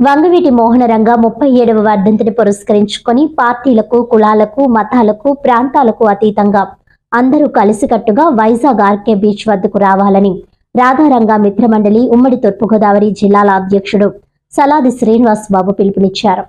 వంగవీటి మోహనరంగ ముప్పై ఏడవ వర్ధంతిని పురస్కరించుకొని పార్టీలకు కులాలకు మతాలకు ప్రాంతాలకు అతీతంగా అందరూ కలిసికట్టుగా వైజాగ్ ఆర్కే బీచ్ వద్దకు రావాలని రాధారంగ మిత్రమండలి ఉమ్మడి తూర్పుగోదావరి జిల్లాల అధ్యక్షుడు సలాది శ్రీనివాస్ బాబు పిలుపునిచ్చారు.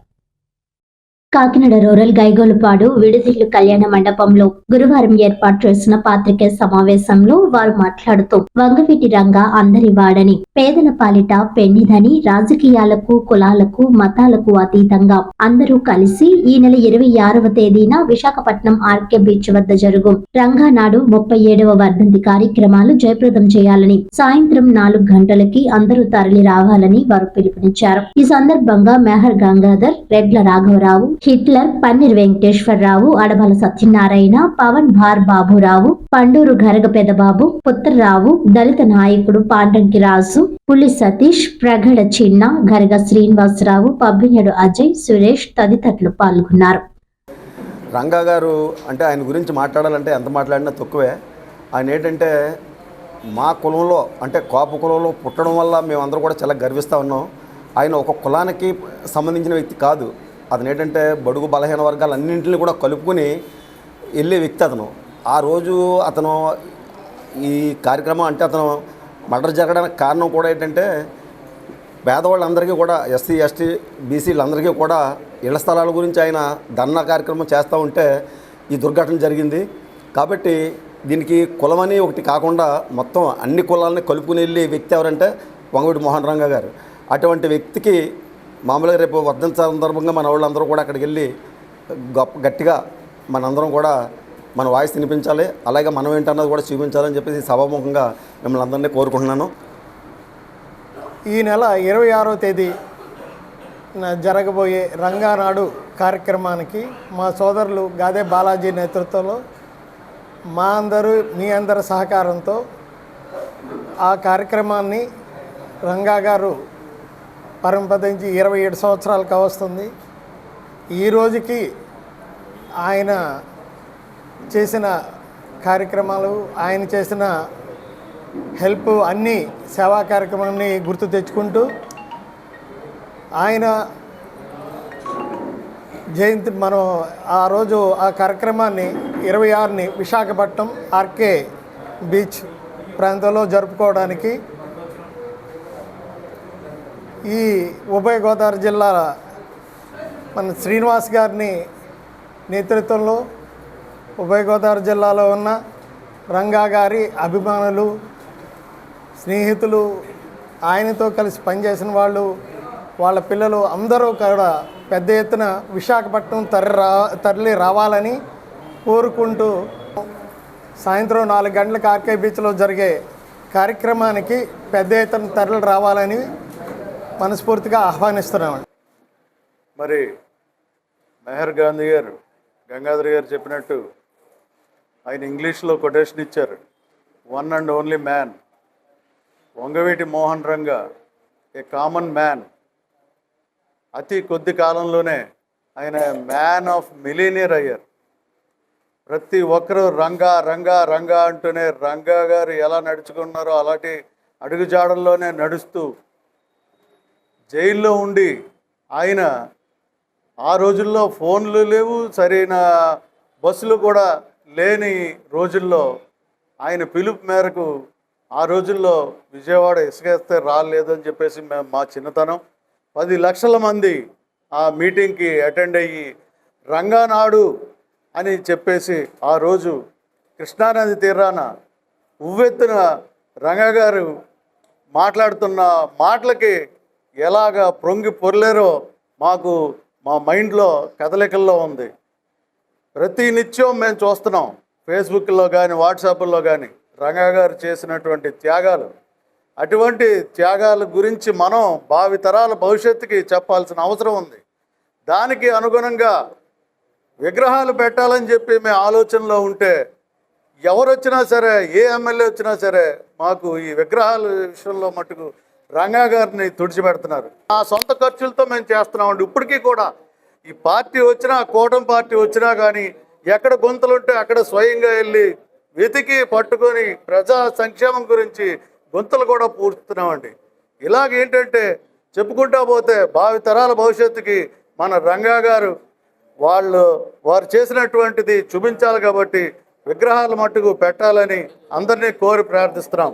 కాకినాడ రూరల్ గైగోలుపాడు విడుదిల్లు కళ్యాణ మండపంలో గురువారం ఏర్పాటు చేసిన పాత్రికేయ సమావేశంలో వారు మాట్లాడుతూ వంగవీటి రంగ అందరి వాడని పేదల పాలిట పెన్నిదని రాజకీయాలకు కులాలకు మతాలకు అతీతంగా అందరూ కలిసి ఈ నెల ఇరవై ఆరవ తేదీన విశాఖపట్నం ఆర్కే బీచ్ వద్ద జరుగు రంగానాడు ముప్పై ఏడవ వర్ధంతి కార్యక్రమాలు జయప్రదం చేయాలని సాయంత్రం నాలుగు గంటలకి అందరూ తరలి రావాలని వారు పిలుపునిచ్చారు. ఈ సందర్భంగా మెహర్ గంగాధర్ రెడ్ల రాఘవరావు హిట్లర్ పన్నీర్ వెంకటేశ్వరరావు అడబల సత్యనారాయణ పవన్ భార్ బాబురావు పండూరు గరగ పెదబాబు పుత్రరావు దళిత నాయకుడు పాండంకి రాజు పులి సతీష్ ప్రగడ చిన్న గరగ శ్రీనివాసరావు పబ్బినడు అజయ్ సురేష్ తదితరులు పాల్గొన్నారు. రంగా గారు అంటే ఆయన గురించి మాట్లాడాలంటే ఎంత మాట్లాడినా తక్కువే. ఆయన ఏంటంటే మా కులంలో అంటే కోప కులంలో పుట్టడం వల్ల మేమందరూ కూడా చాలా గర్విస్తూ ఉన్నాం. ఆయన ఒక కులానికి సంబంధించిన వ్యక్తి కాదు. అతను ఏంటంటే బడుగు బలహీన వర్గాలు అన్నింటిని కూడా కలుపుకుని వెళ్ళే వ్యక్తి అతను. ఆ రోజు అతను ఈ కార్యక్రమం అంటే అతను మర్డర్ జరగడానికి కారణం కూడా ఏంటంటే పేదవాళ్ళందరికీ కూడా ఎస్సీ ఎస్టీ బీసీలందరికీ కూడా ఇళ్ళ స్థలాల గురించి ఆయన ధర్నా కార్యక్రమం చేస్తూ ఉంటే ఈ దుర్ఘటన జరిగింది. కాబట్టి దీనికి కులమని ఒకటి కాకుండా మొత్తం అన్ని కులాలని కలుపుకుని వెళ్ళే వ్యక్తి ఎవరంటే వంగవీటి మోహన్ రంగ గారు. అటువంటి వ్యక్తికి మామూలుగా రేపు వర్ధంతి సందర్భంగా మన వాళ్ళందరూ కూడా అక్కడికి వెళ్ళి గొప్ప గట్టిగా మనందరం కూడా మన వాయిస్ వినిపించాలి. అలాగే మనం ఏంటన్నది కూడా చూపించాలని చెప్పేసి సభాముఖంగా మిమ్మల్ని అందరినీ కోరుకుంటున్నాను. ఈ నెల ఇరవై ఆరో తేదీ జరగబోయే రంగానాడు కార్యక్రమానికి మా సోదరులు గాదే బాలాజీ నేతృత్వంలో మా అందరూ మీ అందరి సహకారంతో ఆ కార్యక్రమాన్ని రంగా గారు పరంపదించి ఇరవై ఏడు సంవత్సరాలు కావస్తుంది ఈ రోజుకి ఆయన చేసిన కార్యక్రమాలు ఆయన చేసిన హెల్ప్ అన్ని సేవా కార్యక్రమాన్ని గుర్తు తెచ్చుకుంటూ ఆయన జయంతి మనం ఆ రోజు ఆ కార్యక్రమాన్ని ఇరవై ఆరుని విశాఖపట్నం ఆర్కే బీచ్ ప్రాంతంలో జరుపుకోవడానికి ఈ ఉభయ గోదావరి జిల్లా మన శ్రీనివాస్ గారిని నేతృత్వంలో ఉభయ గోదావరి జిల్లాలో ఉన్న రంగా గారి అభిమానులు స్నేహితులు ఆయనతో కలిసి పనిచేసిన వాళ్ళు వాళ్ళ పిల్లలు అందరూ కూడా పెద్ద ఎత్తున విశాఖపట్నం తరలి రా తరలి రావాలని కోరుకుంటూ సాయంత్రం నాలుగు గంటలకు ఆర్కే బీచ్లో జరిగే కార్యక్రమానికి పెద్ద ఎత్తున తరలి రావాలని మనస్ఫూర్తిగా ఆహ్వానిస్తున్నామండి. మరి మెహర్ గాంధీ గారు గంగాధర్ గారు చెప్పినట్టు ఆయన ఇంగ్లీష్లో కొటేషన్ ఇచ్చారు. One and only man Vangaveeti Mohan Ranga a common man అతి కొద్ది కాలంలోనే ఆయన మ్యాన్ ఆఫ్ మిలీనియర్ అయ్యారు. ప్రతి ఒక్కరూ రంగా రంగా రంగా అంటూనే రంగా గారు ఎలా నడుచుకున్నారో అలాంటి అడుగుజాడల్లోనే నడుస్తూ జైల్లో ఉండి ఆయన ఆ రోజుల్లో ఫోన్లు లేవు సరైన బస్సులు కూడా లేని రోజుల్లో ఆయన పిలుపు మేరకు ఆ రోజుల్లో విజయవాడ ఇసుకేస్తే రాలేదని చెప్పేసి మేము మా చిన్నతనం. పది లక్షల మంది ఆ మీటింగ్కి అటెండ్ అయ్యి రంగానాడు అని చెప్పేసి ఆ రోజు కృష్ణానది తీరాన ఉవ్వెత్తున రంగా గారు మాట్లాడుతున్న మాటలకి ఎలాగ పొంగి పొరలేరో మాకు మా మైండ్లో కదలికల్లో ఉంది. ప్రతి నిత్యం మేము చూస్తున్నాం. ఫేస్బుక్లో కానీ వాట్సాప్లో కానీ రంగా గారు చేసినటువంటి త్యాగాలు. అటువంటి త్యాగాల గురించి మనం భావితరాల భవిష్యత్తుకి చెప్పాల్సిన అవసరం ఉంది. దానికి అనుగుణంగా విగ్రహాలు పెట్టాలని చెప్పి మేము ఆలోచనలో ఉంటే ఎవరు వచ్చినా సరే ఏ ఎమ్మెల్యే వచ్చినా సరే మాకు ఈ విగ్రహాల విషయంలో మటుకు రంగా గారిని తుడిచిపెడుతున్నారు. ఆ సొంత ఖర్చులతో మేము చేస్తున్నామండి. ఇప్పటికీ కూడా ఈ పార్టీ వచ్చినా కూటమి పార్టీ వచ్చినా కానీ ఎక్కడ గుంతలుంటే అక్కడ స్వయంగా వెళ్ళి వెతికి పట్టుకొని ప్రజా సంక్షేమం గురించి గుంతలు కూడా పూడుతున్నామండి ఇలాగేంటంటే చెప్పుకుంటా పోతే భావి తరాల భవిష్యత్తుకి మన రంగా గారు వాళ్ళు వారు చేసినటువంటిది చూపించాలి కాబట్టి విగ్రహాల మట్టుకు పెట్టాలని అందరినీ కోరి ప్రార్థిస్తున్నాం.